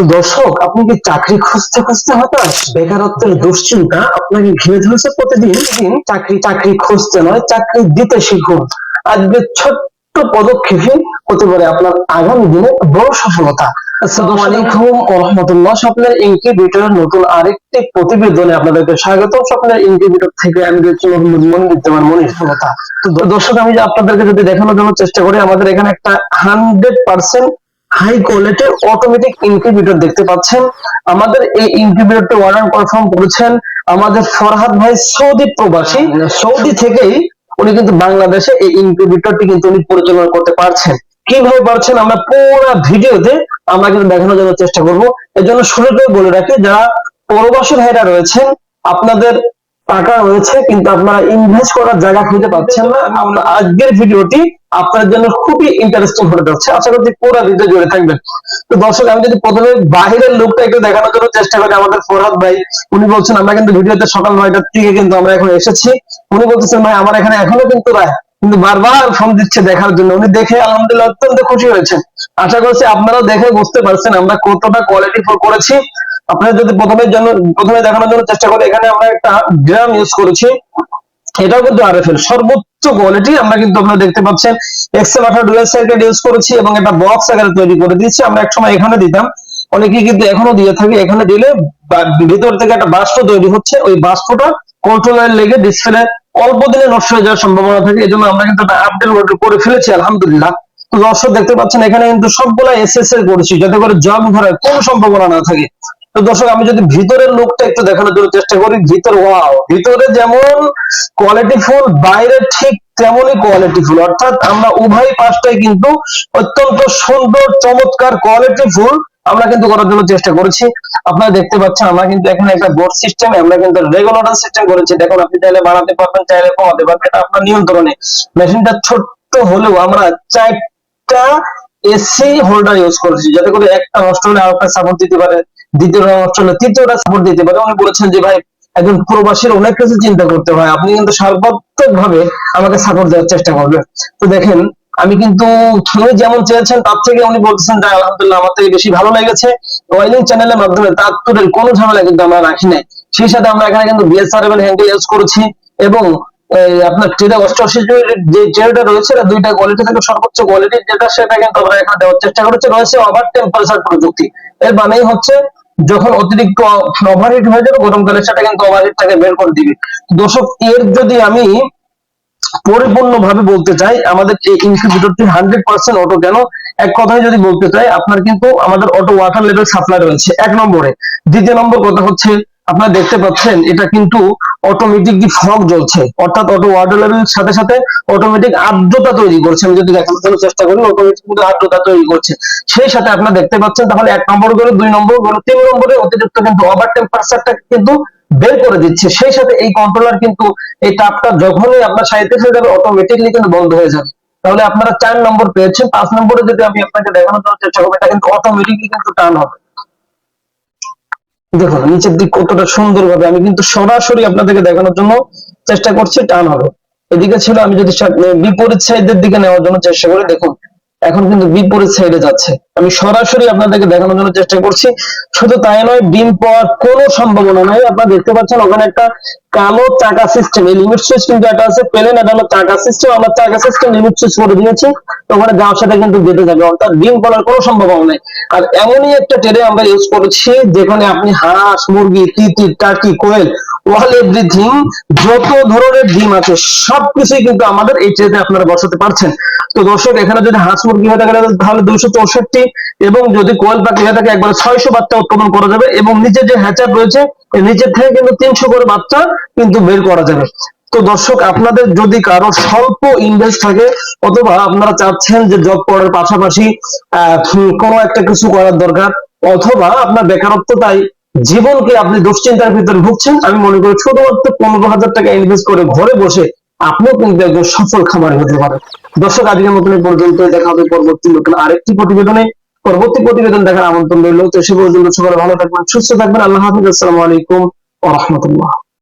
তো দর্শক আপনি কি চাকরি খুঁজতে খুঁজতে হতাশ বেকারত্বের দুশ্চিন্তা আপনাকে ঘিরে ধরেছে প্রতিদিন? দিন চাকরি চাকরি খুঁজতে নয় চাকরি দিতে শিখুন। আজকে ছোট্ট পদক্ষেপে হতে পারে আপনার আগামী দিনে বড় সফলতা। আসসালামু আলাইকুম রাহমাতুল্লাহ স্বপ্নের নতুন আরেকটি প্রতিবেদনে আপনাদেরকে স্বাগত। স্বপ্নের ইনকিউবেটর থেকে আমি রয়েছি মোহাম্মদ মনির সফলতা। তো দর্শক আমি আপনাদেরকে যদি দেখানোর জন্য চেষ্টা করি আমাদের এখানে একটা হান্ড্রেড পার্সেন্ট হাই কোয়ালিটির অটোমেটিক ইনকিউবেটর দেখতে পাচ্ছেন। আমাদের এই ইনকিউবেটরটি অর্ডার কনফার্ম করেছেন। আমাদের ফরহাদ ভাই সৌদি প্রবাসী। সৌদি থেকেই উনি কিন্তু বাংলাদেশে এই ইনকিউবেটরটি কিন্তু উনি পরিচালনা করতে পারছেন। কীভাবে পারছেন আমরা পুরো ভিডিওতে আমরা কিন্তু দেখানোর জন্য চেষ্টা করব। এর জন্য শুরুতে বলে রাখি যারা প্রবাসী ভাইরা রয়েছেন আপনাদের টাকা রয়েছে, কিন্তু আপনারা ইনভেস্ট করার জায়গা খুঁজে পাচ্ছেন না। আমরা আজকের ভিডিওটি আপনার জন্য খুবই ইন্টারেস্টিং হতে যাচ্ছে। আশা করছি পুরো ভিডিও জুড়ে থাকবেন। তো দর্শক, আমি যদি প্রথমে বাহিরের লোকটা একটু দেখানোর জন্য চেষ্টা করি আমাদের ফরহাদ ভাই। উনি বলছেন, আমরা কিন্তু ভিডিওতে সকাল নয়টার থেকে কিন্তু আমরা এখন এসেছি। উনি বলতেছেন, ভাই, আমার এখানে এখনও কিন্তু রায়, কিন্তু বারবার ফোন দিচ্ছে দেখার জন্য। উনি দেখে আলহামদুলিল্লাহ অত্যন্ত খুশি হয়েছেন। আশা করছি আপনারাও দেখে বুঝতে পারছেন আমরা কতটা কোয়ালিটি ফুল করেছি। আপনারা যদি প্রথমে জন্য, প্রথমে দেখানোর জন্য চেষ্টা করি, এখানে আমরা একটা ড্রাম ইউজ করেছি। এটাও কিন্তু আরএফএল সর্বোচ্চ কোয়ালিটি আমরা কিন্তু আপনারা দেখতে পাচ্ছেন। এক্সেল আঠারো ডুয়েল সার্কিট ইউজ করেছি এবং এটা বক্স আকারে তৈরি করে দিয়েছি। আমরা একসময় এখানে দিতাম। অনেকে কিন্তু এখনও দিয়ে থাকে। এখানে দিলে ভিতর থেকে একটা বাষ্প তৈরি হচ্ছে। ওই বাষ্পটা কন্ট্রোলার লেগে ডিসপ্লে অল্প দিনে নষ্ট হয়ে যাওয়ার সম্ভাবনা থাকে। এই জন্য আমরা কিন্তু একটা আপডেট করে ফেলেছি, আলহামদুলিল্লাহ। তো দর্শক দেখতে পাচ্ছেন, এখানে কিন্তু সবগুলা এসএসএল করেছি, যাতে করে জং ধরার কোনো সম্ভাবনা না থাকে। তো দর্শক, আমি যদি ভিতরের লোকটা একটু দেখানোর জন্য চেষ্টা করি, ভিতর ওয়াও ভিতরে যেমন কোয়ালিটি ফুল বাইরে ঠিক তেমনই কোয়ালিটি ফুল অর্থাৎ আমরা উভয় পাশটাই কিন্তু অত্যন্ত সুন্দর, চমৎকার কোয়ালিটি ফুল আমরা কিন্তু করার জন্য চেষ্টা করেছি। আপনারা দেখতে পাচ্ছেন, আমরা কিন্তু এখানে একটা বোর্ড সিস্টেম আমরা কিন্তু রেগুলেটর সিস্টেম করেছি। দেখুন, আপনি চাইলে বাড়াতে পারবেন, চাইলে কমাতে পারবেন, এটা আপনার নিয়ন্ত্রণে। মেশিনটা ছোট্ট হলেও আমরা চারটা এসি হোল্ডার ইউজ করেছি, যাতে করে একটা নষ্ট হলে আরেকটা সাপোর্ট দিতে পারে। দেখেন, আমি কিন্তু যেমন চেয়েছেন, তার থেকে উনি বলতেছেন যে আমার থেকে বেশি ভালো লেগেছে। ওয়েলিং চ্যানেলের মাধ্যমে ঝামেলা কিন্তু আমরা রাখি নাই। সেই সাথে আমরা এখানে কিন্তু হ্যান্ডেল ইউজ করেছি এবং আপনার যে রয়েছে দুইটা কোয়ালিটি থেকে সর্বোচ্চ সেটা কিন্তু আমরা চেষ্টা রয়েছে প্রযুক্তি। এর মানেই হচ্ছে যখন অতিরিক্ত ওভারহিট হয়ে যাবে গরমকালে সেটা কিন্তু ওভারহিটটাকে বের করে দিবে। দর্শক, এর যদি আমি পরিপূর্ণ ভাবে বলতে চাই, আমাদের এই ইনকিউবেটরটি হান্ড্রেড পার্সেন্ট অটো কেন? এক কথায় যদি বলতে চাই, আপনার কিন্তু আমাদের অটো ওয়াটার লেভেল সাপ্লাই রয়েছে এক নম্বরে। দ্বিতীয় নম্বর কথা হচ্ছে আপনারা দেখতে পাচ্ছেন, এটা কিন্তু অটোমেটিক দি ফগ জ্বলছে, অর্থাৎ অটো ওয়াটার লেভেলের সাথে সাথে অটোমেটিক আর্দ্রতা তৈরি করছে। আমি যদি দেখানোর জন্য চেষ্টা করি অটোমেটিক কিন্তু আর্দ্রতা তৈরি করছে। সেই সাথে আপনারা দেখতে পাচ্ছেন, তাহলে এক নম্বর করে দুই নম্বর করে তিন নম্বরে অতিরিক্ত কিন্তু ওভার টেম্পারেচারটা কিন্তু বের করে দিচ্ছে। সেই সাথে এই কন্ট্রোলার কিন্তু এই তাপটা যখনই আপনার সাইডে হয়ে যাবে অটোমেটিকলি কিন্তু বন্ধ হয়ে যাবে। তাহলে আপনারা চার নম্বর পেয়েছেন, পাঁচ নম্বরে যদি আমি আপনাকে দেখানোর জন্য চেষ্টা করব, এটা কিন্তু অটোমেটিকলি কিন্তু টার্ন হবে। দেখুন, নিচের দিক কতটা সুন্দর ভাবে আমি কিন্তু সরাসরি আপনাদেরকে দেখানোর জন্য চেষ্টা করছি, টান হবে। এদিকে ছিল, আমি যদি বিপরীত সাইডের দিকে নেওয়ার জন্য চেষ্টা করি, দেখুন, এখন কিন্তু বিপরীত সাইডে যাচ্ছে। আমি সরাসরি আপনাদেরকে দেখানোর জন্য চেষ্টা করছি, শুধু তাই নয় ডিম পাওয়ার কোনো সম্ভাবনা নাই। আপনারা দেখতে পাচ্ছেন, ওখানে একটা কালো চাকা সিস্টেম এই লিমিট সুইচ কিন্তু একটা আছে, প্লেন, এটা হলো চাকা সিস্টেম আমরা চাকা সিস্টেম লিমিট সুইচ করে দিয়েছি। ওখানে সাথে কিন্তু যেতে যাবে। অর্থাৎ ডিম পাওয়ার কোনো সম্ভাবনা নেই। আর এমনই একটা ট্রেনে আমরা ইউজ করেছি, যেখানে আপনি হাঁস, মুরগি তিতির টার্কি কোয়েল ওয়াল এভরিথিং যত ধরনের ডিম আছে, সবকিছুই কিন্তু আমাদের এই ট্রেতে আপনারা বসাতে পারছেন। তো দর্শক, এখানে যদি হাঁস, মুরগি হয়ে থাকে, তাহলে দুইশো চৌষট্টি এবং যদি কোয়েল পাখি হয়ে থাকে, একবারে ছয়শো বাচ্চা উৎপাদন করা যাবে এবং নিচে যে হ্যাচার রয়েছে নিচের থেকে কিন্তু তিনশো করে বাচ্চা কিন্তু বের করা যাবে। তো দর্শক, আপনাদের যদি কারও স্বল্প ইনভেস্ট থাকে, অথবা আপনারা চাচ্ছেন যে জব করার পাশাপাশি কোনো একটা কিছু করার দরকার, অথবা আপনার বেকারত্ব তাই জীবনকে আপনি দুশ্চিন্তার ভিতরে ভুগছেন, আমি মনে করি শুধুমাত্র পনেরো হাজার টাকা ইনভেস্ট করে ঘরে বসে আপনিও কিন্তু একজন সফল খামারি হতে পারেন। দর্শক, আজকের মতন পর্যন্ত দেখা হবে পরবর্তী নতুন আরেকটি প্রতিবেদনে। পরবর্তী প্রতিবেদন দেখার আমন্ত্রণ রইল। তো সে পর্যন্ত সবাই ভালো থাকবেন, সুস্থ থাকবেন। আল্লাহ হাফিজ। আসসালামু আলাইকুম ওয়া রাহমাতুল্লাহ।